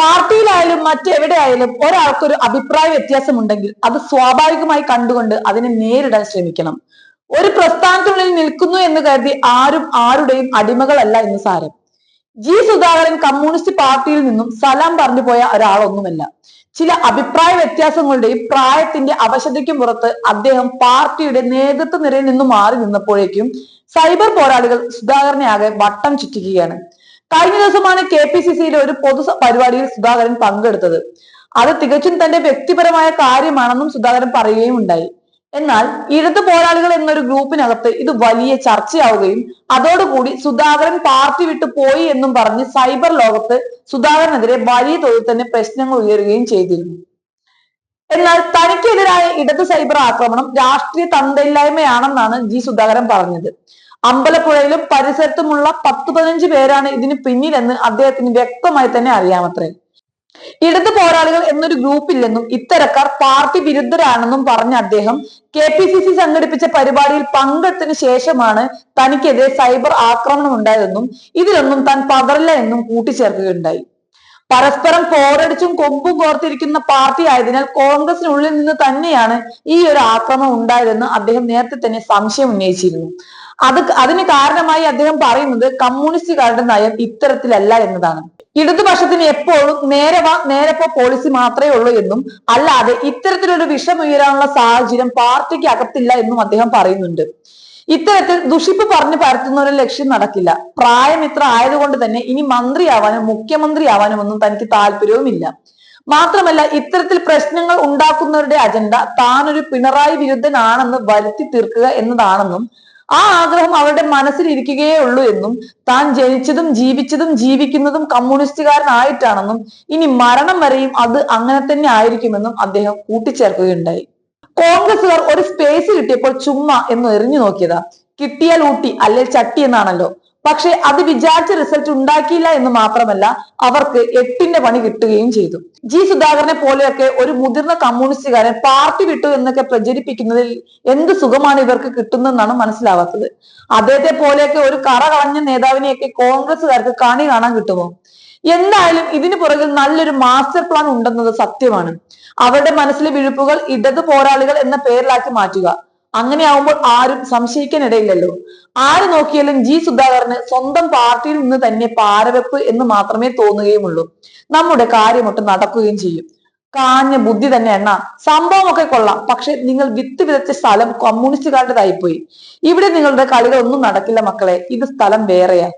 പാർട്ടിയിലായാലും മറ്റെവിടെയായാലും ഒരാൾക്കൊരു അഭിപ്രായ വ്യത്യാസമുണ്ടെങ്കിൽ അത് സ്വാഭാവികമായി കണ്ടുകൊണ്ട് അതിനെ നേരിടാൻ ശ്രമിക്കണം. ഒരു പ്രസ്ഥാനത്തിനുള്ളിൽ നിൽക്കുന്നു എന്ന് കരുതി ആരും ആരുടെയും അടിമകളല്ല എന്ന് സാരം. ജി സുധാകരൻ കമ്മ്യൂണിസ്റ്റ് പാർട്ടിയിൽ നിന്നും സലാം പറഞ്ഞു പോയ ഒരാളൊന്നുമല്ല. ചില അഭിപ്രായ വ്യത്യാസങ്ങളുടെയും പ്രായത്തിന്റെ അവശതയ്ക്കും പുറത്ത് അദ്ദേഹം പാർട്ടിയുടെ നേതൃത്വ നിരയിൽ നിന്നും മാറി നിന്നപ്പോഴേക്കും സൈബർ പോരാളികൾ സുധാകരനെ ആകെ വട്ടം ചുറ്റിക്കുകയാണ്. കഴിഞ്ഞ ദിവസമാണ് കെ പി സി സിയിലെ ഒരു പൊതു പരിപാടിയിൽ സുധാകരൻ പങ്കെടുത്തത്. അത് തികച്ചും തന്റെ വ്യക്തിപരമായ കാര്യമാണെന്നും സുധാകരൻ പറയുകയും ഉണ്ടായി എന്നാൽ ഇടതു പോരാളികൾ എന്നൊരു ഗ്രൂപ്പിനകത്ത് ഇത് വലിയ ചർച്ചയാവുകയും അതോടുകൂടി സുധാകരൻ പാർട്ടി വിട്ടു പോയി എന്നും പറഞ്ഞ് സൈബർ ലോകത്ത് സുധാകരനെതിരെ വലിയ തോതിൽ തന്നെ പ്രശ്നങ്ങൾ ഉയരുകയും ചെയ്തിരുന്നു. എന്നാൽ തനിക്കെതിരായ ഇടത് സൈബർ ആക്രമണം രാഷ്ട്രീയ തന്തയില്ലായ്മയാണെന്നാണ് ജി സുധാകരൻ പറഞ്ഞത്. അമ്പലപ്പുഴയിലും പരിസരത്തുമുള്ള പത്ത് പതിനഞ്ച് പേരാണ് ഇതിന് പിന്നിലെന്ന് അദ്ദേഹത്തിന് വ്യക്തമായി തന്നെ അറിയാമത്രേ. ഇടതു പോരാളികൾ എന്നൊരു ഗ്രൂപ്പില്ലെന്നും ഇത്തരക്കാർ പാർട്ടി വിരുദ്ധരാണെന്നും പറഞ്ഞ അദ്ദേഹം കെ പി സി സി സംഘടിപ്പിച്ച പരിപാടിയിൽ പങ്കെടുത്തിന് ശേഷമാണ് തനിക്കെതിരെ സൈബർ ആക്രമണം ഉണ്ടായതെന്നും ഇതിലൊന്നും താൻ പകരില്ല എന്നും കൂട്ടിച്ചേർക്കുകയുണ്ടായി. പരസ്പരം പോരടിച്ചും കൊമ്പും കോർത്തിരിക്കുന്ന പാർട്ടി ആയതിനാൽ കോൺഗ്രസിനുള്ളിൽ നിന്ന് തന്നെയാണ് ഈ ഒരു ആക്രമണം ഉണ്ടായതെന്ന് അദ്ദേഹം നേരത്തെ തന്നെ സംശയം ഉന്നയിച്ചിരുന്നു. അത് അതിന് കാരണമായി അദ്ദേഹം പറയുന്നത് കമ്മ്യൂണിസ്റ്റുകാരുടെ നയം ഇത്തരത്തിലല്ല എന്നതാണ്. ഇടതുപക്ഷത്തിന് എപ്പോഴും നേരവ നേരപ്പോ പോളിസി മാത്രമേ ഉള്ളൂ എന്നും അല്ലാതെ ഇത്തരത്തിലൊരു വിഷം ഉയരാനുള്ള സാഹചര്യം പാർട്ടിക്ക് അകത്തില്ല എന്നും അദ്ദേഹം പറയുന്നുണ്ട്. ഇത്തരത്തിൽ ദുഷിപ്പ് പറഞ്ഞു പരത്തുന്ന ഒരു ലക്ഷ്യം നടക്കില്ല. പ്രായം ഇത്ര ആയതുകൊണ്ട് തന്നെ ഇനി മന്ത്രിയാവാനും മുഖ്യമന്ത്രിയാവാനും ഒന്നും തനിക്ക് താല്പര്യവുമില്ല. മാത്രമല്ല ഇത്തരത്തിൽ പ്രശ്നങ്ങൾ ഉണ്ടാക്കുന്നവരുടെ അജണ്ട താനൊരു പിണറായി വിരുദ്ധനാണെന്ന് വരുത്തി തീർക്കുക എന്നതാണെന്നും ആ ആഗ്രഹം അവരുടെ മനസ്സിൽ ഇരിക്കുകയേ ഉള്ളൂ എന്നും താൻ ജനിച്ചതും ജീവിച്ചതും ജീവിക്കുന്നതും കമ്മ്യൂണിസ്റ്റുകാരനായിട്ടാണെന്നും ഇനി മരണം വരെയും അത് അങ്ങനെ തന്നെ ആയിരിക്കുമെന്നും അദ്ദേഹം കൂട്ടിച്ചേർക്കുകയുണ്ടായി. കോൺഗ്രസുകാർ ഒരു സ്പേസ് കിട്ടിയപ്പോൾ ചുമ്മാ എന്ന് എറിഞ്ഞു നോക്കിയതാ. കിട്ടിയാൽ ഊട്ടി അല്ലെ ചട്ടി എന്നാണല്ലോ. പക്ഷെ അത് വിചാരിച്ച റിസൾട്ട് ഉണ്ടാക്കിയില്ല എന്ന് മാത്രമല്ല അവർക്ക് എട്ടിന്റെ പണി കിട്ടുകയും ചെയ്തു. ജി സുധാകരനെ പോലെയൊക്കെ ഒരു മുതിർന്ന കമ്മ്യൂണിസ്റ്റുകാരൻ പാർട്ടി വിട്ടു എന്നൊക്കെ പ്രചരിപ്പിക്കുന്നതിൽ എന്ത് സുഖമാണ് ഇവർക്ക് കിട്ടുന്നതെന്നാണ് മനസ്സിലാവാത്തത്. അദ്ദേഹത്തെ പോലെയൊക്കെ ഒരു കറ കളഞ്ഞ നേതാവിനെയൊക്കെ കോൺഗ്രസുകാർക്ക് കണി കാണാൻ കിട്ടുമോ? എന്തായാലും ഇതിന് പുറകിൽ നല്ലൊരു മാസ്റ്റർ പ്ലാൻ ഉണ്ടെന്നത് സത്യമാണ്. അവരുടെ മനസ്സിലെ വിഴുപ്പുകൾ ഇടതു പോരാളികൾ എന്ന പേരിലാക്കി മാറ്റുക. അങ്ങനെയാവുമ്പോൾ ആരും സംശയിക്കാനിടയില്ലല്ലോ. ആര് നോക്കിയാലും ജി സുധാകരന് സ്വന്തം പാർട്ടിയിൽ നിന്ന് തന്നെ പാരവെപ്പ് എന്ന് മാത്രമേ തോന്നുകയുമുള്ളൂ. നമ്മുടെ കാര്യമൊട്ട് നടക്കുകയും ചെയ്യും. കാഞ്ഞ ബുദ്ധി തന്നെ എണ്ണ സംഭവമൊക്കെ കൊള്ളാം. പക്ഷെ നിങ്ങൾ വിത്ത് വിതച്ച സ്ഥലം കമ്മ്യൂണിസ്റ്റുകാരുടേതായിപ്പോയി ഇവിടെ നിങ്ങളുടെ കളികളൊന്നും നടക്കില്ല മക്കളെ. ഇത് സ്ഥലം വേറെയാ.